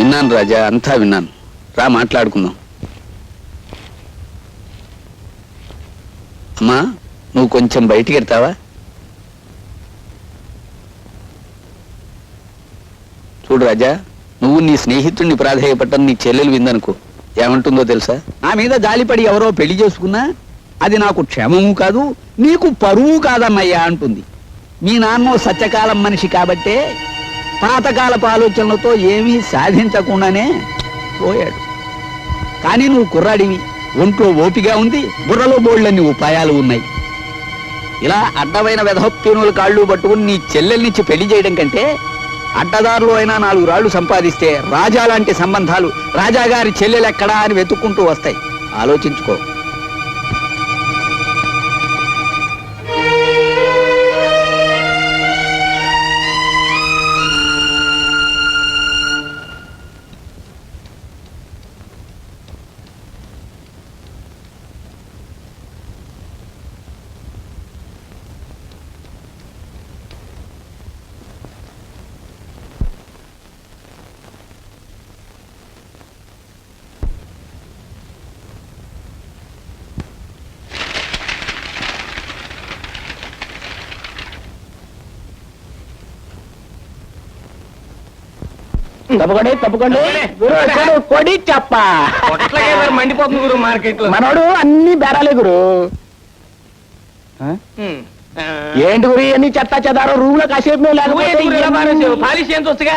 విన్నాను రాజా అంతా విన్నాను. రా మాట్లాడుకుందాం. అమ్మా నువ్వు కొంచెం బయటికి వెళ్తావా? చూడు రాజా నువ్వు నీ స్నేహితుడిని ప్రాధేయపట్టం నీ చెల్లెలు విందనుకో. ఏమంటుందో తెలుసా? నా మీద జాలిపడి ఎవరో పెళ్ళి చేసుకున్నా అది నాకు క్షేమము కాదు నీకు పరువు కాదమ్మయ్యా అంటుంది. మీ నాన్న సత్యకాలం మనిషి కాబట్టే పాతకాలపు ఆలోచనలతో ఏమీ సాధించకుండానే పోయాడు. కానీ నువ్వు కుర్రాడివి. ఒంట్లో ఓపిగా ఉంది బుర్రలో బోళ్ళన్ని ఉపాయాలు ఉన్నాయి. ఇలా అడ్డమైన వెధప్యూనుల కాళ్ళు పట్టుకుని నీ చెల్లెల్నిచ్చి పెళ్ళి చేయడం కంటే అడ్డదారులు అయినా నాలుగు రాళ్ళు సంపాదిస్తే రాజా లాంటి సంబంధాలు రాజాగారి చెల్లెలెక్కడా అని వెతుక్కుంటూ వస్తాయి. ఆలోచించుకో. తప్పకండి తప్పకండి. గురు కొడు, చెప్ప. మండిపోతుంది గురు మార్కెట్లో మనోడు అన్ని బేరాలే గురు. ఏంటి గురి అన్ని చెత్త చెదారం రూమ్లో కాసేపు ఇంకేం? పాలిష్ ఎంత వస్తుగా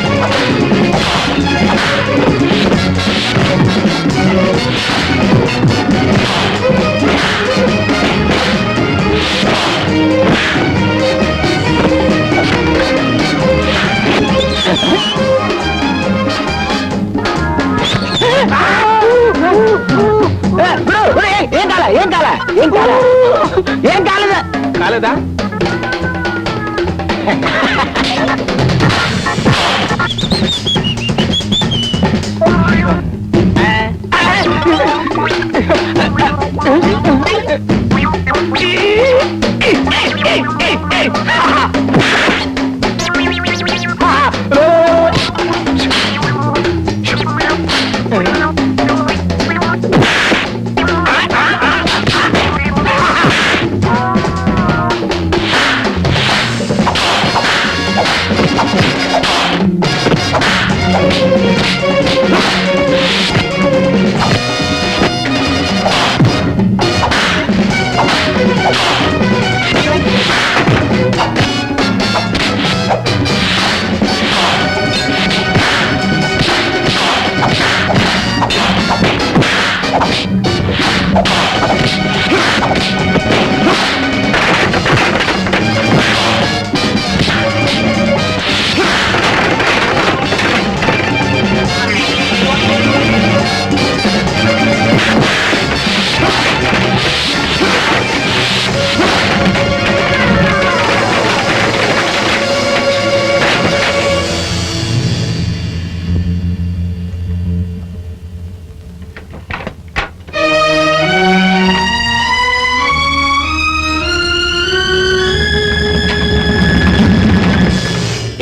ஏன் கால. ஏன் காலத காலதா? Thank you.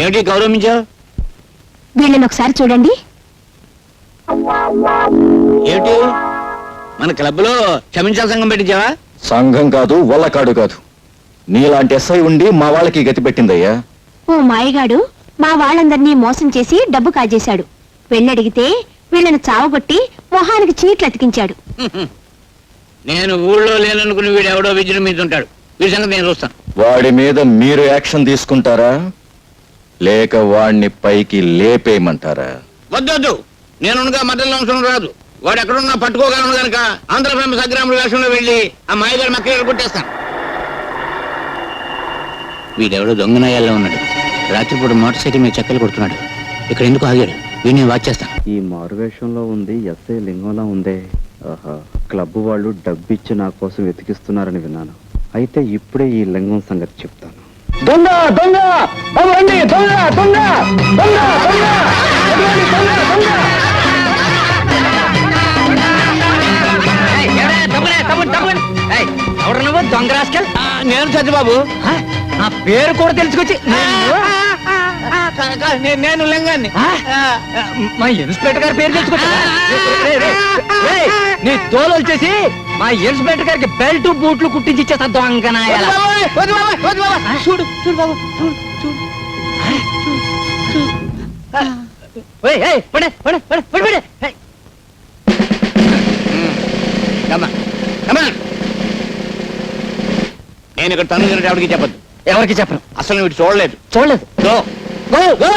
ఏమిటి గౌరవించావు? వీళ్ళని ఒకసారి చూడండి. ఏమిటి? మన క్లబ్లో క్షమించాల సంఘం పెట్టించావా? సంఘం కాదు వల్లకాడు కాదు. నీలాంటి ఎస్ఐ ఉండి మా వాళ్ళకి గతి పెట్టిందయ్యా. ఓ మాయగాడు మా వాళ్ళందరినీ మోసం చేసి డబ్బు కాజేశాడు. వెళ్ళడిగితే వీళ్ళని చావగొట్టి మొహానికి చీట్లు అతికించాడు. నేను ఊళ్ళో లేననుకుని వీడు ఎవడో విజయం మీద ఉంటాడు వీడి సంగతి నేను చూస్తాను. వాడి మీద మీరు యాక్షన్ తీసుకుంటారా? లేక వాడిని పైకి లేపేయమంటారా? వద్దొద్దు. నేనుగా మద్దతు అంశం రాదు. వాడు ఎక్కడున్నా పట్టుకోగలను గనక ఆంధ్ర ఫేమస్ అగ్రాముల వేషంలో వెళ్ళి ఆ మాయగారి మక్క కొట్టేస్తాను. వీడెవడో దొంగనాయాల్లో ఉన్నాడు. రాత్రిపూట మోటార్ సైకిల్ మీద చెక్కలు కొడుతున్నాడు. ఇక్కడ ఎందుకు ఆగాడు? వీడిని వాచ్ చేస్తాను. ఈ మారువేషంలో ఉంది ఎస్ఐ లింగంలా ఉందే. ఆహా క్లబ్ వాళ్ళు డబ్బిచ్చి నా కోసం వెతికిస్తున్నారని విన్నాను. అయితే ఇప్పుడే ఈ లింగం సంగతి చెప్తాను. దొంగ దొంగ! బాబు రండి దొంగ దొంగ! దొంగ దొంగ! దొంగ దొంగ! ఎవరు నువ్వు? దొంగ రాస్కల్? నేను సత్యబాబు నా పేరు కూడా తెలుసుకొచ్చి నేను లింగాన్ని. మా ఇన్స్పెక్టర్ గారి పేరు తెలుసుకొచ్చా నీ తోలు వచ్చేసి మా ఇన్స్పెక్టర్ గారికి బెల్ట్ బూట్లు కుట్టించి ఇచ్చేస్తా దొంగనాయాల. చూడు చూడు బాబు చూడు చూడు. ఏయ్, ఏయ్, పడే, పడే, పడే, పడే, పడే. ఏయ్. నేను ఇక్కడ తను తినడానికి చెప్పద్దు. ఎవరికి చెప్పను? అసలు చూడలేదు. చూడలేదు. Go go, go.